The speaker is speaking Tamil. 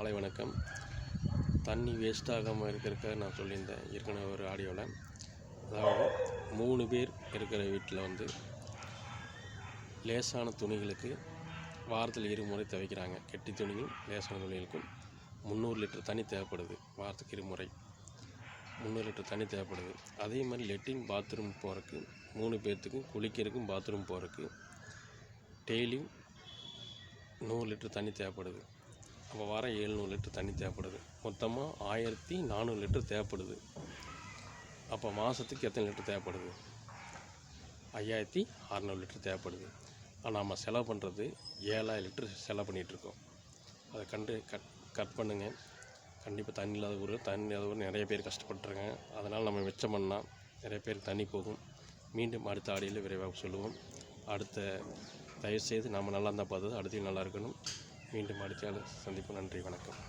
காலை வணக்கம். தண்ணி வேஸ்ட் ஆகாமல் நான் சொல்லியிருந்தேன் ஏற்கனவே ஒரு ஆடியோவில் அதாவது மூணு பேர் இருக்கிற வீட்டில் வந்து லேசான துணிகளுக்கு வாரத்தில் இருமுறை துவைக்கிறாங்க. கெட்டி துணியும் லேசான துணிகளுக்கும் முந்நூறு லிட்டர் தண்ணி தேவைப்படுது வாரத்துக்கு இருமுறை முந்நூறு லிட்டர் தண்ணி தேவைப்படுது. அதே மாதிரி லெட்டின் பாத்ரூம் போகிறதுக்கு மூணு பேர்த்துக்கும் குளிக்கிறதுக்கும் பாத்ரூம் போகிறதுக்கு டெய்லியும் நூறு லிட்டர் தண்ணி தேவைப்படுது. அப்போ வாரம் எழுநூறு லிட்டர் தண்ணி தேவைப்படுது. மொத்தமாக ஆயிரத்தி நானூறு லிட்டர் தேவைப்படுது. அப்போ மாதத்துக்கு எத்தனை லிட்டர் தேவைப்படுது? ஐயாயிரத்தி அறநூறு லிட்டர் தேவைப்படுது. ஆனால் நம்ம செலவு பண்ணுறது ஏழாயிரம் லிட்டர் செலவு பண்ணிகிட்ருக்கோம் அதை கண்டு கட் கட் பண்ணுங்கள் கண்டிப்பாக தண்ணி இல்லாத ஊர் தண்ணி இல்லாத ஊர் நிறைய பேர் கஷ்டப்பட்டுருக்காங்க. அதனால் நம்ம மிச்சம் பண்ணால் நிறைய பேர் தண்ணி போகும். மீண்டும் அடுத்த ஆடியில் விரைவாக சொல்லுவோம். அடுத்த தயவுசெய்து நம்ம நல்லா இருந்தால் பார்த்தது அடுத்தையும் நல்லா இருக்கணும். மீண்டும் அடுத்த சந்திப்பு நன்றி வணக்கம்.